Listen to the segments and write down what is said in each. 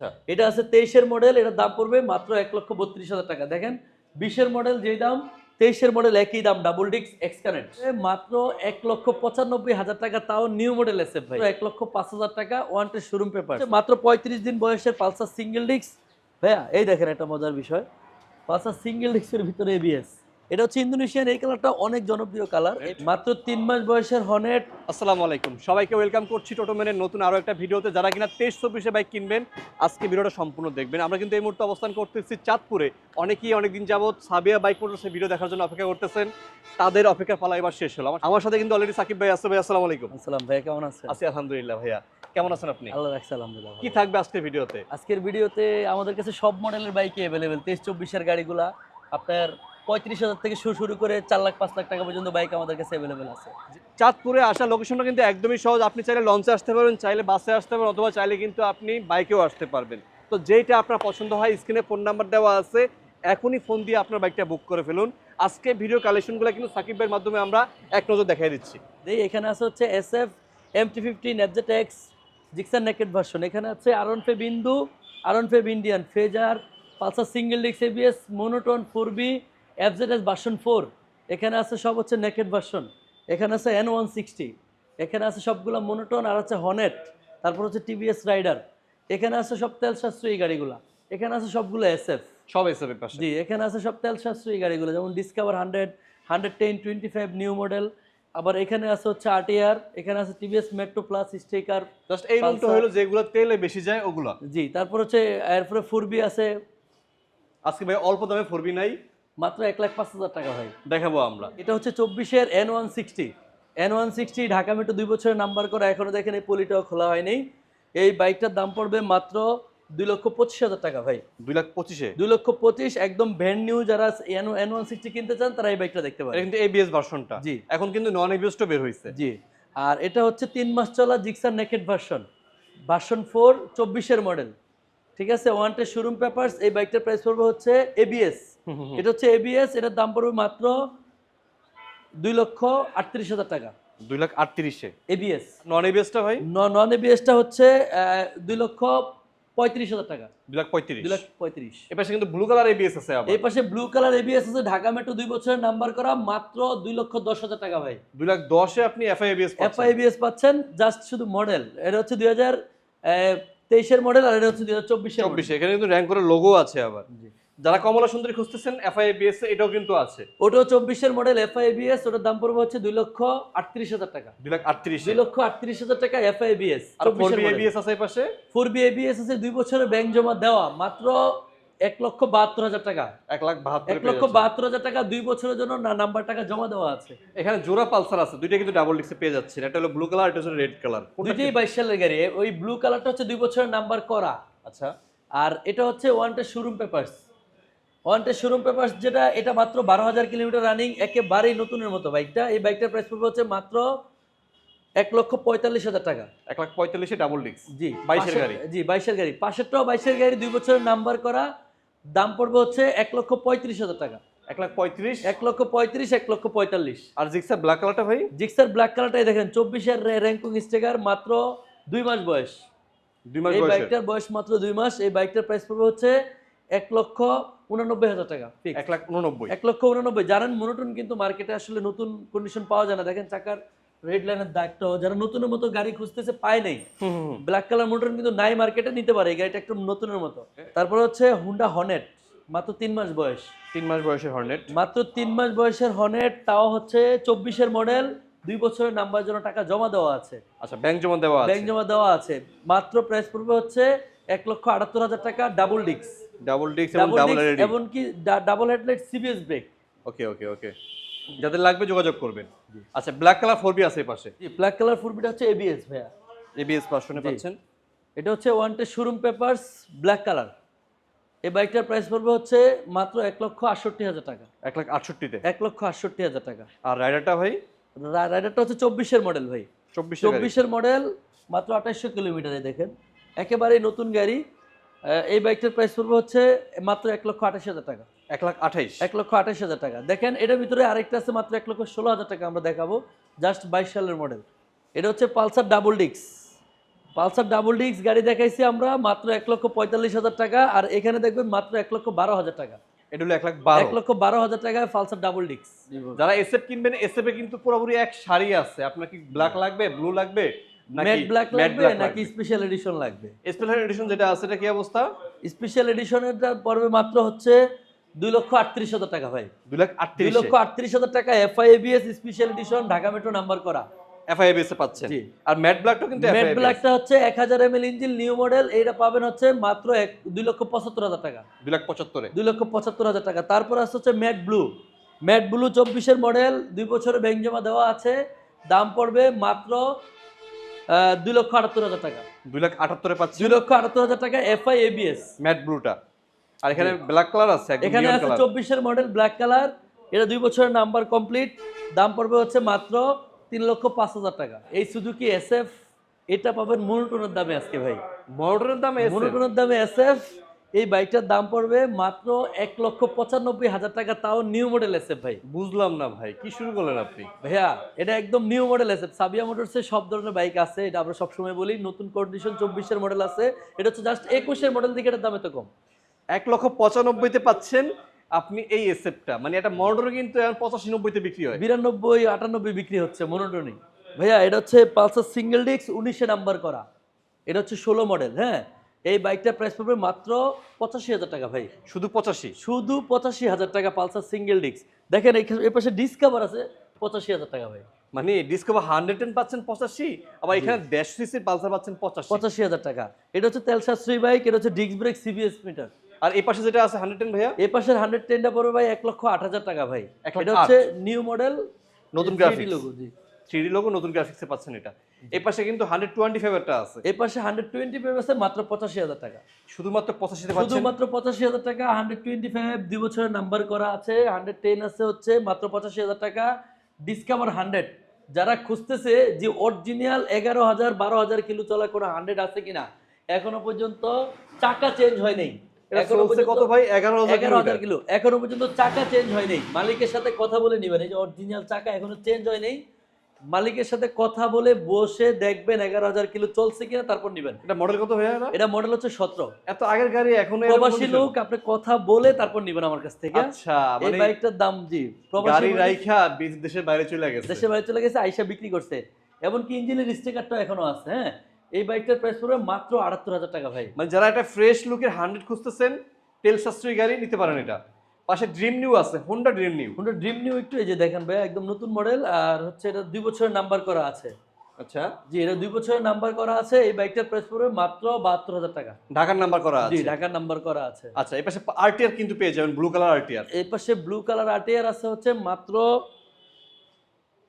আচ্ছা। এটা আছে তেইশের মডেল এটার দাম পড়বে মাত্র এক লক্ষ বত্রিশ হাজার টাকা। দেখেন, বিশের মডেল যেই দাম, তেইশের মডেল একই দাম ডাবল ডিক্স এক্সকানেক্ট মাত্র এক লক্ষ পঁচানব্বই হাজার টাকা, তাও নিউ মডেল এসে ভাই। এক লক্ষ পাঁচ হাজার টাকা ওয়ান টে শোরুম পেপার মাত্র পঁয়ত্রিশ দিন বয়সের পালসার সিঙ্গেল ডিক্স ভাইয়া, এই দেখেন একটা মজার বিষয়। পালসার সিঙ্গেল ডিক্সের ভিতরে এবিএস এটা হচ্ছে ইন্দোনেশিয়ান এই কালারটা অনেক জনপ্রিয় কালার মাত্র তিন মাস বয়সের হনেট আসসালামু আলাইকুম। সবাইকে ওয়েলকাম করছি টোটোমেনের নতুন আরও একটা ভিডিওতে। যারা কিনা তেইশ চব্বিশে বাইক কিনবেন আজকে ভিডিওটা সম্পূর্ণ দেখবেন। আমরা কিন্তু এই মুহূর্তে অবস্থান করতেছি চাঁদপুরে। অনেকেই অনেকদিন যাবত সাবিয়া বাইক মোটরসের ভিডিও দেখার জন্য অপেক্ষা করতেছেন। তাদের অপেক্ষার পালা এবার শেষ হলো। আমার- সাথে কিন্তু অলরেডি সাকিব ভাই আসছে ভাই আসসালামু আলাইকুম। আসসালাম ভাইয়া কেমন আছেন? আছি আলহামদুলিল্লাহ ভাইয়া। কেমন আছেন আপনি? আল্লাহ রাখছে আলহামদুলিল্লাহ কি থাকবে আজকের ভিডিওতে? আজকের ভিডিওতে আমাদের কাছে সব মডেলের বাইকই অ্যাভেলেবেল তেইশ চব্বিশের গাড়িগুলা। আপনার পঁয়ত্রিশ হাজার থেকে শুরু শুরু করে চার লাখ পাঁচ লাখ টাকা পর্যন্ত বাইক আমাদের কাছে অ্যাভেলেবেল আছে। চাঁদপুরে আসা লোকেশনটা কিন্তু একদমই সহজ। আপনি চাইলে লঞ্চে আসতে পারবেন চাইলে বাসে আসতে পারবেন অথবা চাইলে কিন্তু আপনি বাইকেও আসতে পারবেন। তো যেইটা আপনার পছন্দ হয় স্ক্রিনে ফোন নাম্বার দেওয়া আছে এখনই ফোন দিয়ে আপনার বাইকটা বুক করে ফেলুন। আজকে ভিডিও কালেকশনগুলো কিন্তু সাকিব ভাইয়ের মাধ্যমে আমরা এক নজর দেখাই দিচ্ছি। এখানে আছে হচ্ছে S F M T fifteen FZ X Gixxer naked version এখানে আছে আরন ফেব ইন্দু আরন ফেব ইন্ডিয়ান ফেজার পালসার সিঙ্গেল ডিক্স ABS monotone four B FZ S version four এখানে আছে সব হচ্ছে নেকেড ভার্সন এখানে আছে এন ওয়ান সিক্সটি এখানে আছে সবগুলো মোনোটোন আর আছে হনেট তারপর হচ্ছে টিভিএস রাইডার এখানে আছে সব তেল সাশ্রয়ী গাড়িগুলা এখানে আছে সবগুলো এস এফ সব এসে পাশে। জি এখানে আছে সব তেল সাশ্রয়ী গাড়িগুলো যেমন Discover hundred hundred ten twenty five new model আবার এখানে আছে হচ্ছে আরটিআর এখানে আছে TVS Metro Plus sticker just এই রুমটা হলো যেগুলো তেলে বেশি যায় ওগুলা। জি তারপর হচ্ছে এরপরে ফোর বি আছে। আজকে ভাই অল্প দামে ফোরবি নাই। মাত্র এক লাখ পাঁচ হাজার টাকা হয় দেখাবো আমরা। এটা হচ্ছে চব্বিশের N one sixty N one sixty Dhaka metro দুই বছরের নাম্বার করা এখনও দেখেন এই পলিটাও খোলা হয়নি। এই বাইকটার দাম পড়বে মাত্র দুই লক্ষ পঁচিশ হাজার টাকা ভাই। দুই লাখ পঁচিশে? দুই লক্ষ পঁচিশ একদম ভ্যান্ড নিউ যারা এন এন ওয়ান সিক্সটি কিনতে চান তারা এই বাইকটা দেখতে পারেন। কিন্তু এবিএস ভার্সনটা জি। এখন কিন্তু নন এবিএসটা বের হয়েছে জি। আর এটা হচ্ছে তিন মাস চলা Gixxer naked version version four চব্বিশের মডেল ঠিক আছে? ওয়ানটে শোরুম পেপারস এই বাইকটার প্রাইস পড়বে হচ্ছে এবিএস এটা হচ্ছে এবিএস এটার দাম পড়বে মাত্র দুই লক্ষ আটত্রিশ হাজার টাকা। দুই লাখ আটত্রিশে? এবিএস নন এবিএসটা ভাই? নন এবিএসটা হচ্ছে দুই লক্ষ পঁয়ত্রিশ হাজার টাকা। দুই লাখ পঁয়ত্রিশ। দুই লাখ পঁয়ত্রিশ। এ পাশে কিন্তু ব্লু কালার এবিএস আছে আবার। এই পাশে ব্লু কালার এবিএস আছে ঢাকা মেট্রো দুই বছরের নাম্বার করা মাত্র দুই লক্ষ দশ হাজার টাকা ভাই। দুই লাখ দশে আপনি এফআই এবিএস এফআইবিএস পাচ্ছেন। জাস্ট শুধু মডেল এটা হচ্ছে দুই হাজার তেইশের মডেল আর এটা হচ্ছে দুই হাজার চব্বিশের চব্বিশে এখানে কিন্তু র্যাঙ্ক করে লোগো আছে আবার। যারা কমলা সুন্দরী খুঁজতেছেন এফআই এবিএস এটাও কিন্তু আছে। ওটাও চব্বিশের মডেল এফআইবিএস ওটার দাম পড়বে হচ্ছে দুই লক্ষ আটত্রিশ হাজার টাকা। দুই লাখ আটত্রিশ। দুই লক্ষ আটত্রিশ হাজার টাকা এফআইবিএস আর ফোর বি এবিএস আছে পাশে? ফোর বি এবিএস আছে দুই বছরের ব্যাংক জমা দেওয়া মাত্র এক লক্ষ বাহাত্তর হাজার টাকা। এক লাখ বাহাত্তর এক লক্ষ বাহাত্তর হাজার টাকা দুই বছরের জন্য না নাম্বার টাকা জমা দেওয়া আছে। এখানে জোড়া পালসার আছে দুইটা কিন্তু ডাবল ডিক্সে পেয়ে যাচ্ছেন। একটা হলো ব্লু কালার এটা হচ্ছে রেড কালার দুইটাই বাইশ সালের গাড়ি ওই ব্লু কালারটা হচ্ছে দুই বছরের নাম্বার করা। আচ্ছা। আর এটা হচ্ছে ওয়ানটে শোরুম পেপারস ওয়ানটে শোরুম পেপারস যেটা এটা মাত্র বারো হাজার কিলোমিটার রানিং একেবারেই নতুনের মতো বাইকটা এই বাইকটার প্রাইস পড়বে হচ্ছে মাত্র এক লক্ষ পঁয়তাল্লিশ হাজার টাকা। এক লাখ পঁয়তাল্লিশে ডাবল ডিক্স জি বাইশের গাড়ি। জি বাইশের গাড়ি। পাশেরটাও বাইশের গাড়ি দুই বছরের নাম্বার করা। দাম পড়বে হচ্ছে এক লক্ষ পঁয়ত্রিশ হাজার টাকা। এক লাখ পঁয়ত্রিশ? এক লক্ষ পঁয়ত্রিশ এক লক্ষ পঁয়তাল্লিশ। আর জিক্সার ব্ল্যাক কালারটা ভাই? জিক্সার ব্ল্যাক কালারটাই দেখেন চব্বিশের র্যাঙ্কিং স্টিকার মাত্র দুই মাস বয়স। দুই মাস এই বাইকটার বয়স মাত্র দুই মাস। এই বাইকটার প্রাইস পড়বে হচ্ছে এক লক্ষ উনানব্বই হাজার টাকা। এক লাখ উননব্বই। এক লক্ষ উনানব্বই। জানেন মনোটন কিন্তু মার্কেটে আসলে নতুন কন্ডিশন পাওয়া যায় না। দেখেন চাকার রেড লাইনের দাগটাও যারা নতুনের মতো গাড়ি খুঁজতেছে পায় নাই। ব্ল্যাক কালার মোটর কিন্তু নাই মার্কেটে নিতে পারে এই গাড়িটা একটু নতুনের মতো। তারপর হচ্ছে হুন্ডা হনেট মাত্র তিন মাস বয়স। তিন মাস বয়সের হর্নেট মাত্র তিন মাস বয়সের হনেট তাও হচ্ছে চব্বিশের মডেল দুই বছরের নাম্বার জন্য টাকা জমা দেওয়া আছে। আচ্ছা ব্যাংক জমা দেওয়া আছে। ব্যাংক জমা দেওয়া আছে। মাত্র প্রাইস পড়বে হচ্ছে এক লক্ষ আটাত্তর হাজার টাকা ডাবল ডিক্স ডাবল ডিক্স এবং ডাবল ডিক্স এলইডি এমনকি double headlight CBS brake okay okay okay যাদের লাগবে যোগাযোগ করবেন। আচ্ছা ব্ল্যাক কালার ফোর বি আছে পাশে। জি ব্ল্যাক কালার ফুলবিটা হচ্ছে এবিএস ভাইয়া। এবিএস জি। পাচ্ছেন। এটা হচ্ছে ওয়ানটে শোরুম পেপারস ব্ল্যাক কালার এই বাইকটার প্রাইস পড়বে হচ্ছে মাত্র এক লক্ষ আটষট্টি হাজার টাকা। এক লাখ আটষট্টিতে? এক লক্ষ আটষট্টি হাজার টাকা। আর রাইডারটা ভাই? রাইডারটা হচ্ছে চব্বিশের মডেল ভাই। চব্বিশ চব্বিশের মডেল মাত্র আঠাশশো কিলোমিটারে দেখেন। একেবারেই নতুন গাড়ি। এই বাইকটার প্রাইস পড়বে হচ্ছে মাত্র এক লক্ষ আঠাশ হাজার টাকা। এক লাখ আঠাইশ। এক লক্ষ আঠাশ হাজার টাকা। দেখেন এটার ভিতরে আরেকটা আছে মাত্র এক লক্ষ ষোলো হাজার টাকা আমরা দেখাবো। জাস্ট বাইশ সালের মডেল এটা হচ্ছে পালসার ডাবল ডিক্স পালসার ডাবল ডিক্স গাড়ি দেখাইছি আমরা মাত্র এক লক্ষ পঁয়তাল্লিশ হাজার টাকা আর এখানে দেখবেন মাত্র এক লক্ষ বারো হাজার টাকা। এটা হলো এক লাখ বারো। এক লক্ষ বারো হাজার টাকায় পালসার ডাবল ডিক্স যারা এসএফ কিনবেন এসএফ এ কিন্তু পুরোপুরি এক শাড়ি আছে। আপনার কি ব্ল্যাক লাগবে ব্লু লাগবে? ম্যাট ব্ল্যাক লাগবে নাকি স্পেশাল এডিশন লাগবে? স্পেশাল এডিশন যেটা আছে এটা কি অবস্থা? স্পেশাল এডিশনের পড়বে মাত্র হচ্ছে দুই লক্ষ আটত্রিশ হাজার টাকা ভাই। দুই লাখ দুই লক্ষ আটত্রিশ হাজার টাকা FI ABS special edition Dhaka metro number করা। এফআইএবিএস এ পাচ্ছেন? আর ম্যাট ব্ল্যাকটাও কিন্তু ম্যাট ব্ল্যাকটা হচ্ছে এক হাজার ইঞ্জিন নিউ মডেল এইটা পাবেন হচ্ছে মাত্র এক লক্ষ পঁচাত্তর হাজার টাকা। দুই লাখ পঁচাত্তরে। দুই লক্ষ পঁচাত্তর হাজার টাকা। তারপর হচ্ছে ম্যাট ব্লু ম্যাট ব্লু চব্বিশের মডেল দুই বছরের ব্যাংক জমা দেওয়া আছে। দাম পড়বে মাত্র দুই লক্ষ আটাত্তর হাজার টাকা। দুই লাখ আটাত্তরে পাচ্ছি। দুই লক্ষ আটাত্তর হাজার টাকা এফআই এবিএস ম্যাট ব্লুটা। আর এখানে ব্ল্যাক কালার আছে এখানে আছে চব্বিশের মডেল ব্ল্যাক কালার এটা দুই বছরের নাম্বার কমপ্লিট দাম পড়বে হচ্ছে মাত্র তিন লক্ষ পাঁচ হাজার টাকা। এই সুজুকি এসএফ এটা পাবেন মনোটনের দামে আজকে ভাই। মনোটনের দাম এসে মনোটনের দামে এসএফ এই বাইকটার দাম পড়বে মাত্র এক লক্ষ পঁচানব্বই হাজার টাকা তাও নিউ মডেল এসএফ ভাই। বুঝলাম না ভাই কি শুরু করলেন আপনি? ভাইয়া এটা একদম নিউ মডেল আছে সাবিয়া মোটরসে সব ধরনের বাইক আছে এটা আমরা সবসময় বলি নতুন কন্ডিশন চব্বিশের মডেল আছে এটা হচ্ছে জাস্ট একুশের মডেল দিকে এটার দাম এত কম। এক লক্ষ পঁচানব্বইতে পাচ্ছেন আপনি এই এসএফটা মানে এটা মোটর কিন্তু এখন পঁচাশি নব্বইতে বিক্রি হয়। বিরানব্বই আটানব্বই বিক্রি হচ্ছে মনোটনি ভাইয়া এটা হচ্ছে পালসার সিঙ্গেল ডিস্ক উনিশে নাম্বার করা এটা হচ্ছে ষোলো মডেল হ্যাঁ? এই বাইকটার প্রাইস পড়বে মাত্র পঁচাশি হাজার টাকা ভাই। শুধু পঁচাশি? শুধু পঁচাশি হাজার টাকা পালসার সিঙ্গেল ডিস্ক দেখেন এর পাশে ডিসকাভার আছে পঁচাশি হাজার টাকা ভাই। মানে ডিসকভার হান্ড্রেড টেন পাচ্ছেন পঁচাশি আবার এখানে দেড়শো সিসির পালসার পাচ্ছেন পঁচাশি। পঁচাশি হাজার টাকা। এটা হচ্ছে তেল সাশ্রয়ী বাইক এটা হচ্ছে ডিস্ক ব্রেক সিবিএস মিটার আর এই পাশে যেটা আছে হান্ড্রেড টেন ভাইয়া? এই পাশের হান্ড্রেড টেনটা পড়বে ভাই এক লক্ষ আট হাজার টাকা ভাই। এটা হচ্ছে নিউ মডেল নতুন graphics। লোগো জি। থ্রি লোগো নতুন গ্রাফিক্সে পাচ্ছেন এটা। এই পাশে কিন্তু হান্ড্রেড টোয়েন্টি ফাইভেরটা আছে। এই পাশে হান্ড্রেড টোয়েন্টি পেমেছে মাত্র পঁচাশি হাজার টাকা। শুধুমাত্র পাচ্ছেন? শুধুমাত্র পঁচাশি হাজার টাকা হান্ড্রেড টোয়েন্টি ফাইভ দুই বছরের নাম্বার করা আছে হান্ড্রেড টেন আছে হচ্ছে মাত্র পঁচাশি হাজার টাকা ডিসকাভার হান্ড্রেড। যারা খুঁজতেছে যে অরিজিনাল এগারো হাজার বারো হাজার কিলো চলা কোনো হান্ড্রেড আছে কিনা এখনও পর্যন্ত চাকা চেঞ্জ হয় নাই। কত ভাই? এগারো হাজার কিলো। এখনও পর্যন্ত চাকা চেঞ্জ হয় নাই। মালিকের সাথে কথা বলে নিবেন এই যে অরিজিনাল চাকা এখনও চেঞ্জ হয় নাই। মালিকের সাথে কথা বলে বসে দেখবেন এগারো হাজার কিলো চলছে কিনা তারপর নিবেন। এটা মডেল কত ভাইয়া এটা? এটা মডেল হচ্ছে সতেরো। এত আগের গাড়ি এখনও প্রবাসী লোক আপনি কথা বলে তারপর নিবেন আমার কাছ থেকে। আচ্ছা এই মানে বাইকটার দাম জি। প্রবাসী গাড়ি রাইখা দেশের বাইরে চলে গেছে। দেশে বাইরে চলে গেছে আইসা বিক্রি করছে। এমনকি ইঞ্জিনের স্টিকারটা এখনও আছে হ্যাঁ? এই বাইকটার প্রাইস পড়বে মাত্র আটাত্তর হাজার টাকা ভাই। মানে যারা একটা ফ্রেশ লুকের হান্ড্রেড খুঁজতেছেন তেল সাশ্রয়ী গাড়ি নিতে পারেন এটা। পাশে ড্রিম নিউ আছে Honda Dream new Honda Dream new একটু এই যে দেখেন ভাই একদম নতুন মডেল আর হচ্ছে এটা দুই বছরের নাম্বার করা আছে। আচ্ছা। জি এটা দুই বছরের নাম্বার করা আছে এই বাইকটার প্রাইস পড়বে মাত্র বাহাত্তর হাজার টাকা। ঢাকার নাম্বার করা জি আছে? ঢাকার নাম্বার করা আছে। আচ্ছা এই পাশে আরটিআর কিন্তু পেয়ে যাবেন ব্লু কালার আরটিআর এই পাশে ব্লু কালার আটিয়ার আছে হচ্ছে মাত্র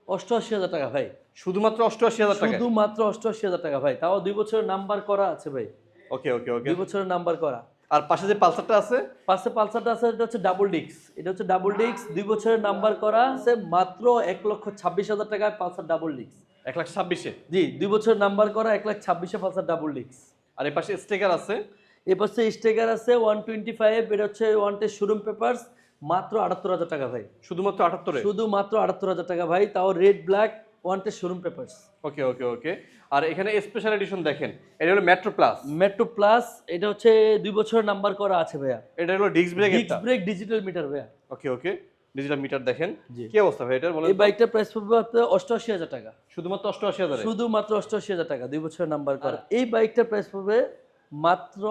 অষ্টআশি হাজার টাকা ভাই। শুধুমাত্র অষ্টআশি হাজার টাকা? শুধুমাত্র অষ্টআশি হাজার টাকা ভাই তাও দুই বছরের নাম্বার করা আছে ভাই। ওকে ওকে ওকে দুই বছরের নাম্বার করা। আর পাশে যে পালসারটা আছে? পাশে পালসারটা আছে এটা হচ্ছে ডাবল ডিক্স এটা হচ্ছে ডাবল ডিক্স দুই বছরের নাম্বার করা আছে মাত্র এক লক্ষ ছাব্বিশ হাজার টাকায় পালসার ডাবল ডিক্স এক লাখ ছাব্বিশে? জি দুই বছরের নাম্বার করা এক লাখ ছাব্বিশে পালসার ডাবল ডিক্স আর এই পাশে স্টেকার আছে? এ পাশে স্টেকার আছে ওয়ান টোয়েন্টি ফাইভ এটা হচ্ছে ওয়ান টেস্ট শোরুম পেপার্স মাত্র আটাত্তর হাজার টাকা ভাই। শুধুমাত্র আটাত্তর? শুধু মাত্র আটাত্তর হাজার টাকা ভাই তাও রেড ব্ল্যাক ওয়ান test showroom papers okay okay okay আর এখানে স্পেশাল এডিশন দেখেন এটা হলো মেট্রো প্লাস মেট্রো প্লাস এটা হচ্ছে দুই বছরের নাম্বার করা আছে ভাইয়া। এটা হলো disc brake disc brake digital meter ভাইয়া। ওকে ওকে ডিজিটাল মিটার দেখেন। কি অবস্থা ভাই এটার বলেন এই বাইকটার প্রাইস পড়বে আপনার অষ্টআশি হাজার টাকা। শুধুমাত্র অষ্টআশি হাজারে? শুধুমাত্র অষ্টআশি হাজার টাকা দুই বছরের নাম্বার করা। এই বাইকটার প্রাইস পড়বে মাত্র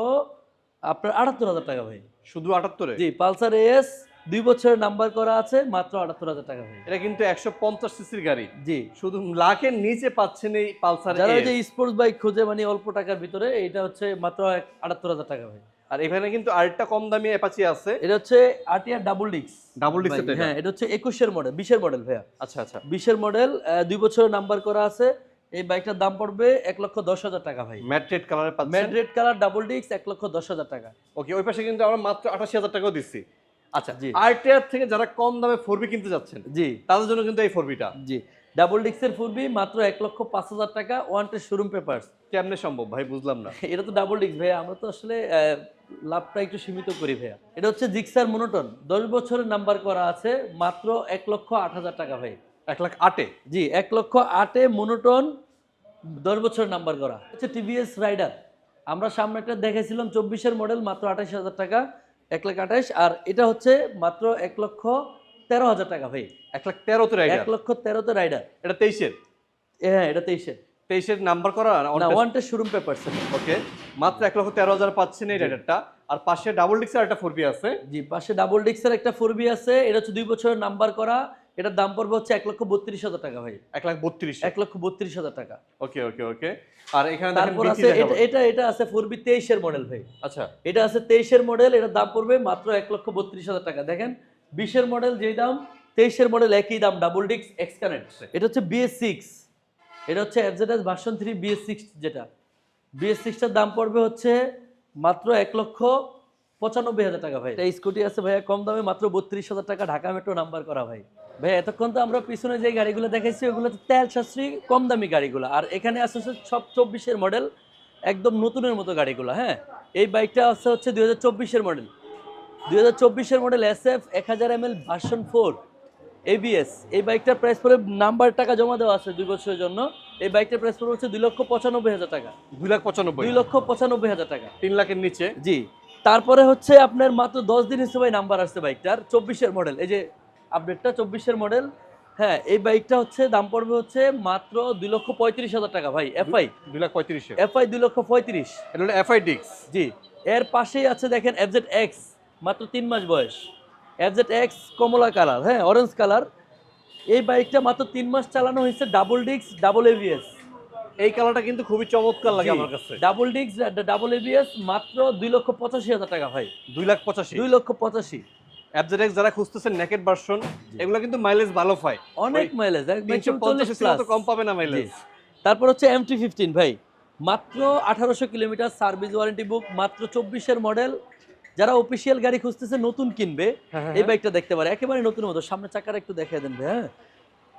আপনার আটাত্তর হাজার টাকা ভাই। শুধু আটাত্তরে? জি পালসার এস দুই বছরের নাম্বার করা আছে মাত্র আটাত্তর হাজার টাকা ভাই এটা কিন্তু একশো পঞ্চাশ সিসির গাড়ি। জি। শুধু লাখের নিচে পাচ্ছেন এই পালসার যারা যে স্পোর্টস বাইক খোঁজে মানে অল্প টাকার ভিতরে এটা হচ্ছে মাত্র আটাত্তর হাজার টাকা ভাই আর এখানে কিন্তু আরেকটা কম দামি অ্যাপাচি আছে। এটা হচ্ছে আরটিআর ডাবল ডিক্স ডাবল ডিস্ক হ্যাঁ এটা হচ্ছে একুশের মডেল বিশের মডেল ভাইয়া। আচ্ছা আচ্ছা। বিশের মডেল দুই বছরের নাম্বার করা আছে। এই বাইকটার দাম পড়বে এক লক্ষ দশ হাজার টাকা ভাই। ম্যাট রেড কালারে ম্যাট রেড কালার ডাবল ডিক্স এক লক্ষ দশ হাজার টাকা। ওকে ওই পাশে কিন্তু আমরা মাত্র আঠাশি হাজার টাকাও দিচ্ছি। আচ্ছা জি। আরটিআর থেকে যারা কম দামে ফোরবি কিনতে যাচ্ছেন জি। তাদের জন্য কিন্তু এই ফোরবিটা জি। ডাবল ডিক্সের ফুলবি মাত্র এক লক্ষ পাঁচ হাজার টাকা ওয়ান শোরুম পেপার্স কেমনে সম্ভব ভাই? বুঝলাম না। এটা তো ডাবল ডিক্স ভাইয়া। আমরা তো আসলে লাভটা একটু সীমিত করি ভাইয়া। এটা হচ্ছে জিক্সার মনোটন দশ বছরের নাম্বার করা আছে মাত্র এক লক্ষ আট হাজার টাকা ভাই। এক লাখ আটে? জি এক লক্ষ আটে মনোটন দশ বছর নাম্বার করা। হচ্ছে টিভিএস রাইডার আমরা সামনে একটা দেখেছিলাম চব্বিশের মডেল মাত্র আঠাশ হাজার টাকা। এক লাখ আঠাইশ আর এটা হচ্ছে মাত্র এক লক্ষ তেরো হাজার টাকা ভাই। এক লাখ তেরোতে এক লক্ষ তেরোতে রাইডার এটা তেইশের? হ্যাঁ এটা তেইশের। তেইশের নাম্বার করা না ওয়ানটা শোরুম পেপার ওকে মাত্র এক লক্ষ তেরো হাজার পাচ্ছেন এই রাইডারটা আর পাশে ডাবল ডিক্সের একটা ফোর আছে। জি পাশে ডাবল ডিক্সের একটা ফোর বি আছে। এটা হচ্ছে দুই বছরের নাম্বার করা। এটার দাম পড়বে হচ্ছে এক লক্ষ বত্রিশ হাজার টাকা ভাই। এক লাখ বত্রিশ। এক লক্ষ বত্রিশ হাজার টাকা। ওকে ওকে ওকে। আর এখানে তারপর আছে এটা এটা আছে ফোর বি তেইশের মডেল ভাই। আচ্ছা। এটা আছে তেইশের মডেল এটার দাম পড়বে মাত্র এক লক্ষ বত্রিশ হাজার টাকা। দেখেন বিশের মডেল যেই দাম তেইশের মডেল একই দাম ডাবল ডিক্স এক্স কানেক্ট এটা হচ্ছে বিএস সিক্স এটা হচ্ছে FZS version three BS six যেটা। বিএস সিক্সটার দাম পড়বে হচ্ছে মাত্র এক লক্ষ পঁচানব্বই হাজার টাকা ভাই। এটা স্কুটি আছে ভাইয়া কম দামে মাত্র বত্রিশ হাজার টাকা ঢাকা মেট্রো নাম্বার করা ভাই। ভাই এতক্ষণ তো আমরা পিছনে যে গাড়িগুলো দেখাইছি ওগুলো তো তেল সাশ্রয়ী কম দামি গাড়িগুলো। আর এখানে হচ্ছে সব চব্বিশের মডেল একদম নতুনের মতো গাড়িগুলো হ্যাঁ? এই বাইকটা আছে হচ্ছে দুই হাজার চব্বিশের মডেল দুই হাজার চব্বিশের মডেল এস এফ এক হাজার M L version four ABS এই বাইকটার প্রাইস পড়ে নাম্বার টাকা জমা দেওয়া আছে দুই বছরের জন্য। এই বাইকটার প্রাইস পড়ে হচ্ছে দুই লক্ষ পঁচানব্বই হাজার টাকা। দুই লাখ পঁচানব্বই। দুই লক্ষ পঁচানব্বই হাজার টাকা। তিন লাখের নিচে। জি। তারপরে হচ্ছে আপনার মাত্র দশ দিন হিসেবে নাম্বার আসছে বাইকটার চব্বিশের মডেল এই যে আপডেটটা চব্বিশের মডেল। হ্যাঁ এই বাইকটা হচ্ছে দাম পড়বে হচ্ছে মাত্র দুই লক্ষ পঁয়ত্রিশ হাজার টাকা ভাই এফআই দুই লাখ পঁয়ত্রিশে। এফআই দুই লক্ষ পঁয়ত্রিশ। এটা হলো এফআই ডিক্স জি এর পাশেই আছে দেখেন এফজেড এক্স মাত্র তিন মাস বয়স। এফজেড এক্স কমলা কালার হ্যাঁ অরেঞ্জ কালার। এই বাইকটা মাত্র তিন মাস চালানো হয়েছে ডাবল ডিক্স ডাবল এভিএস এই কালারটা কিন্তু খুবই চমৎকার লাগে আমার কাছে। ডাবল ডিক্স ডাবল এভিএস মাত্র দুই লক্ষ পঁচাশি হাজার টাকা ভাই। দুই লাখ পঁচাশি। দুই লক্ষ পঁচাশি। যারা খুঁজতেছেন নেকেট ভার্সন এগুলো কিন্তু মাইলেজ ভালো পায় অনেক মাইলেজ কম পাবে না মাইলেজ তারপর হচ্ছে ভাই মাত্র আঠারোশো কিলোমিটার সার্ভিস ওয়ারেন্টি বুক মাত্র মডেল যারা অফিসিয়াল গাড়ি খুঁজতেছে নতুন কিনবে হ্যাঁ, এই বাইকটা দেখতে পারে। একেবারে নতুন মতো সামনে চাকার একটু দেখাই দেন ভাইয়া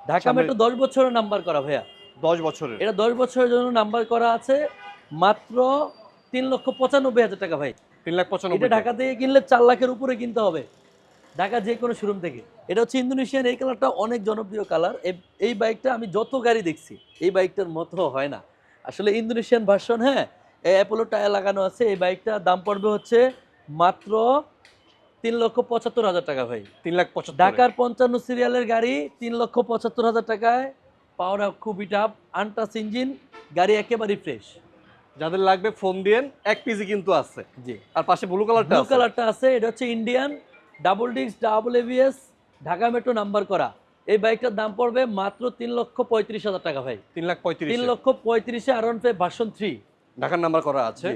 ঢাকা মেট্রো দশ বছরের নাম্বার করা ভাইয়া। দশ বছরের। এটা দশ বছরের জন্য নাম্বার করা আছে মাত্র তিন লক্ষ পঁচানব্বই হাজার টাকা ভাই। তিন লাখ এটা পঁচানব্বই ঢাকা থেকে কিনলে চার লাখের উপরে কিনতে হবে। ঢাকা যে কোনো শোরুম থেকে। এটা হচ্ছে ইন্দোনেশিয়ান এই কালারটা অনেক জনপ্রিয় কালার এই বাইকটা আমি যত গাড়ি দেখছি এই বাইকটার মতো হয় না। আসলে ইন্দোনেশিয়ান ভার্সন হ্যাঁ এই অ্যাপোলো টায়ার লাগানো আছে। এই বাইকটা দাম পড়বে হচ্ছে মাত্র তিন লক্ষ পঁচাত্তর হাজার টাকা ভাই। তিন লাখ পঁচাত্তর। ঢাকার পঞ্চান্ন সিরিয়ালের গাড়ি তিন লক্ষ পঁচাত্তর হাজার টাকায়। পাওয়ার খুবই টাপ আনটাস ইঞ্জিন গাড়ি একেবারেই ফ্রেশ যাদের লাগবে ফোন দিয়েন এক পিজি কিন্তু আছে। জি। আর পাশে ব্লু কালারটা ব্লু কালারটা আছে এটা হচ্ছে Indian double disc double ABS Dhaka metro number করা। এই বাইকটার দাম পড়বে মাত্র তিন লক্ষ পঁয়ত্রিশ হাজার টাকা ভাই। তিন লাখ পঁয়ত্রিশ। তিন লক্ষ পঁয়ত্রিশে আর ওয়ান ভার্সন থ্রি ঢাকার নাম্বার করা আছে।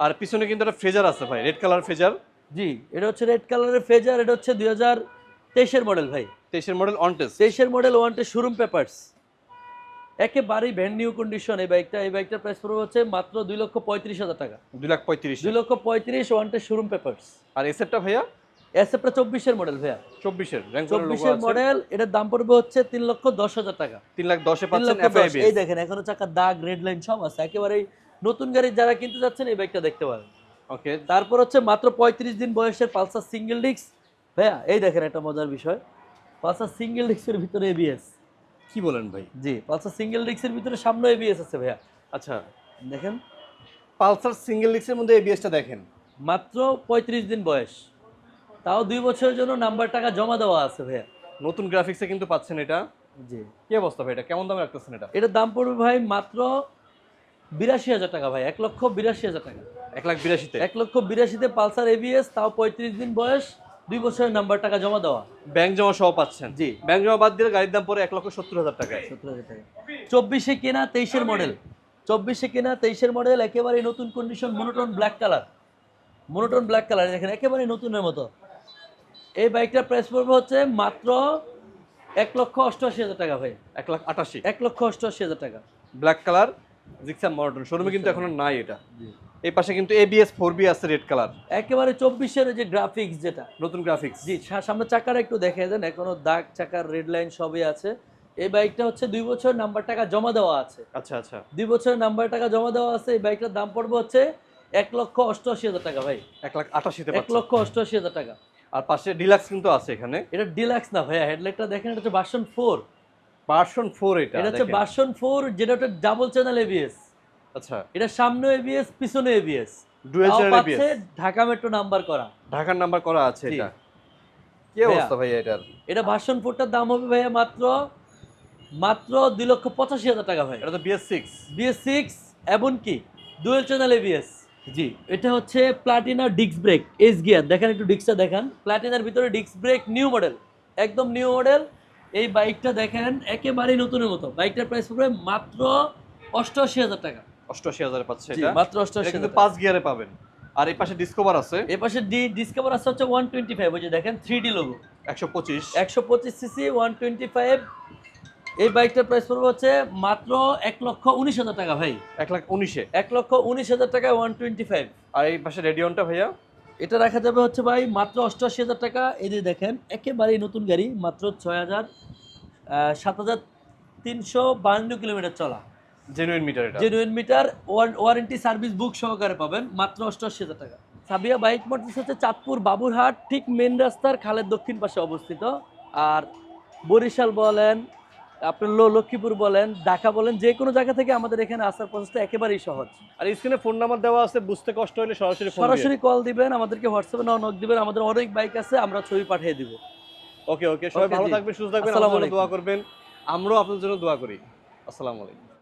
আর পিছনে কিন্তু একটা ফ্রেজার আছে ভাই রেড কালার ফ্রেজার জি এটা হচ্ছে রেড কালারের ফ্রেজার এটা হচ্ছে দুই হাজার তেইশের মডেল ভাই। তেইশের মডেল অনটেস তেইশের মডেল ওয়ানটে শোরুম পেপার্স একেবারেই ভ্যান নিউ কন্ডিশন এই বাইকটা। এই বাইকটার প্রাইস পড়বে হচ্ছে মাত্র দুই লক্ষ পঁয়ত্রিশ হাজার টাকা। দুই লাখ পঁয়ত্রিশ। দুই লক্ষ পঁয়ত্রিশ ওয়ানটে শোরুম পেপার্স আর এসেটটা ভাইয়া? এসএফটা চব্বিশের মডেল ভাইয়া। চব্বিশের চব্বিশের মডেল এটার দাম পড়বে হচ্ছে তিন লক্ষ দশ হাজার টাকা। তিন লাখ দশে এই দেখেন এখনও চাকার দাগ রেড লাইন সব আছে। একেবারেই নতুন গাড়ি যারা কিনতে যাচ্ছেন এই বাইকটা দেখতে পারেন। ওকে তারপর হচ্ছে মাত্র পঁয়ত্রিশ দিন বয়সের পালসার সিঙ্গেল ডিস্ক ভাইয়া এই দেখেন একটা মজার বিষয়। পালসার সিঙ্গেল ডিস্কের ভিতরে এবিএস কি বলেন ভাই? জি পালসার সিঙ্গেল ডিস্কের ভিতরে সামনে এবিএস আছে ভাইয়া। আচ্ছা। দেখেন। পালসার সিঙ্গেল ডিক্সের মধ্যে এবিএসটা দেখেন। মাত্র পঁয়ত্রিশ দিন বয়স। তাও দুই বছরের জন্য নাম্বার টাকা জমা দেওয়া আছে ভাইয়া। নতুন গ্রাফিক্সে কিন্তু পাচ্ছেন এটা। জি। কি অবস্থা ভাই? এটা কেমন দামে রাখতেছেন এটা? এটার দাম পড়বে ভাই মাত্র বিরাশি হাজার টাকা ভাই। এক লক্ষ বিরাশি হাজার টাকা। এক লাখ বিরাশিতে? এক লক্ষ বিরাশিতে পালসার এবিএস তাও পঁয়ত্রিশ দিন বয়স দুই বছরের নাম্বার টাকা জমা দেওয়া। ব্যাংক জমা সহ পাচ্ছেন? জি। ব্যাংক জমা বাদ দিলে গাড়ির দাম পরে এক লক্ষ সত্তর হাজার টাকা সত্তর হাজার টাকা। চব্বিশে কেনা তেইশের মডেল চব্বিশে কেনা তেইশের মডেল একেবারে নতুন condition monotone black colour monotone black colour দেখেন একেবারে নতুনের মতো। এই বাইকটা প্রাইস পড়বে হচ্ছে মাত্র এক লক্ষ অষ্টআশি হাজার টাকা ভাই। এক লাখ আটাশি। এক লক্ষ অষ্টআশি হাজার টাকা। ব্ল্যাক কালার জিক্সাম মডার্ন শোরুমে কিন্তু এখনও নাই এটা। এই পাশে কিন্তু এবিএস ফোর বি আছে রেড কালার একেবারে চব্বিশের যে গ্রাফিক্স যেটা। নতুন গ্রাফিক্স জি সামনে চাকার একটু দেখে দেন এখনও দাগ চাকার রেড লাইন সবই আছে। এই বাইকটা হচ্ছে দুই বছর নাম্বার টাকা জমা দেওয়া আছে। আচ্ছা আচ্ছা। দুই বছর নাম্বার টাকা জমা দেওয়া আছে এই বাইকটার দাম পড়বে হচ্ছে এক লক্ষ অষ্টআশি হাজার টাকা ভাই। এক লাখ আটাশিতে এক লক্ষ অষ্টআশি হাজার টাকা। আর পাশে ডিলাক্স কিন্তু আছে এখানে। এটা ডিলাক্স না ভাইয়া হেডলাইটটা দেখেন এটা হচ্ছে ভার্সন ফোর ভার্সন ফোর এটা এটা হচ্ছে ভার্সন ফোর যেটা হচ্ছে ডাবল চ্যানেল এবিএস আচ্ছা। এটা সামনে এবিএস পিছনে এবিএস ডুয়েল চ্যানেল পাচ্ছে ঢাকা মেট্রো নাম্বার করা। ঢাকার নাম্বার করা আছে। এটা। কি। অবস্থা ভাইয়া এটার? এটা ভার্সন ফোরটার দাম হবে ভাইয়া মাত্র মাত্র দুই লক্ষ পঁচাশি হাজার টাকা ভাই। এটা তো বিএস সিক্স বিএস সিক্স এবং কি ডুয়েল চ্যানেল এবিএস জি এটা হচ্ছে Platina disc brake S gear দেখেন একটু ডিস্কটা দেখান। প্লাটিনার ভিতরে ডিস্ক ব্রেক নিউ মডেল একদম নিউ মডেল এই বাইকটা দেখেন একেবারেই নতুনের মতো। বাইকটার প্রাইস পড়বে মাত্র অষ্টআশি হাজার টাকা। অষ্টআশি হাজারে পাচ্ছে এটা। মাত্র অষ্টআশি কিন্তু পাঁচ গিয়ারে পাবেন। আর এই পাশে ডিসকভার আছে। এ পাশে ডি ডিসকভার আছে হচ্ছে ওয়ান টোয়েন্টি ফাইভ ওই যে দেখেন থ্রি ডি লোগো একশো পঁচিশ। একশো পঁচিশ সিসি ওয়ান টোয়েন্টি ফাইভ এই বাইকটার প্রাইস পড়বে হচ্ছে মাত্র এক লক্ষ উনিশ হাজার টাকা ভাই। এক লাখ উনিশে। এক লক্ষ উনিশ হাজার টাকা ওয়ান টোয়েন্টি ফাইভ আর এই পাশে রেডিয়নটা ভাইয়া? এটা রাখা যাবে হচ্ছে ভাই মাত্র অষ্টআশি হাজার টাকা। এই যে দেখেন একেবারেই নতুন গাড়ি মাত্র ছয় হাজার সাত হাজার তিনশো বান্ন কিলোমিটার চলা। জেনুইন মিটার এটা। Genuine meter warranty service book সহকারে পাবেন মাত্র অষ্টআশি হাজার টাকা। সাবিয়া বাইক মোটরস হচ্ছে চাঁদপুর বাবুরহাট ঠিক মেন রাস্তার খালের দক্ষিণ পাশে অবস্থিত। আর বরিশাল বলেন আপনার লক্ষ্মীপুর বলেন ঢাকা বলেন যে কোনো জায়গা থেকে আমাদের এখানে আসার প্রসেসটা একেবারেই সহজ। আর স্ক্রিনে ফোন নাম্বার দেওয়া আছে বুঝতে কষ্ট হলে সরাসরি সরাসরি কল দিবেন আমাদেরকে হোয়াটসঅ্যাপে নক দিবেন আমাদের অনেক বাইক আছে আমরা ছবি পাঠিয়ে দিব। ওকে ওকে সবাই ভালো। থাকবেন সুস্থ থাকবেন। দোয়া করবেন। আমরাও আপনাদের জন্য দোয়া করি। আসসালামু আলাইকুম।